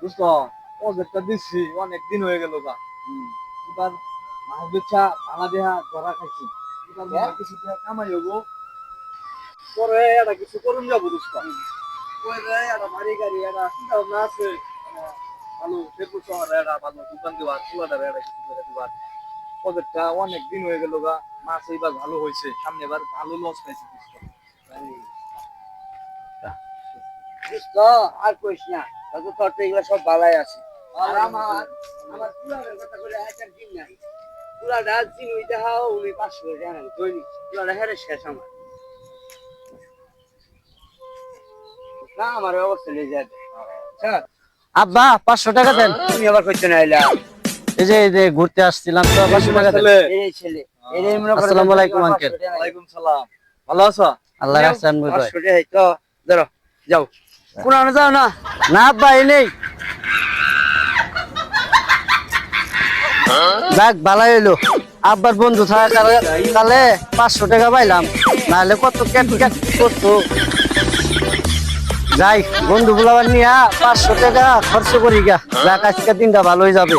বুঝতো প্রজেক্টটা দিচ্ছি অনেক দিন হয়ে গেল গা। এবার মাছ বেচা দেহা ধরা খাইছি। এবার কিছু টাকা কামাই হব। পরে এটা কিছু করুন যাব পরে বাড়ি গাড়ি আছে। ভালো শেরপুর শহরে একটা ভালো দোকান চুলাটারে কিছু করে প্রজেক্টটা অনেক দিন হয়ে গেল গা। মাছ এইবার ভালো হয়েছে সামনে এবার ভালো লস খাইছি দোস্ত আর কইস না। তত তোর তো এগুলো সব বালাই আছে। আর আমার আমার পুরানের কথা একটা দিন নাই। পুরাটা হাও উনি পাঁচশো করে জানেন দৈনিক। পুরাটা হেরে শেষ আমার। না আমার অবস্থা নিয়ে যাবে স্যার আব্বা পাঁচশো টাকা দেন। তুমি আবার করতে না এলা এই যে এই যে ঘুরতে আসছিলাম তো পাঁচশো টাকা দেন। এই ছেলে এই মনে আসসালামু আলাইকুম, আঙ্কেল। ওয়ালাইকুম সালাম। ভালো আছো? আল্লাহ তো ধরো যাও। পুরানো যাও না। না নেই। যাক ভালাই হইল। আব্বার বন্ধু থাকা কালে পাঁচশো টাকা পাইলাম। নাহলে কত ক্যাট ক্যাট করতো। যাই, বন্ধু গুলাবার নিয়ে পাঁচশো টাকা খরচ করি গা। যাক আজকে দিনটা ভালোই যাবে।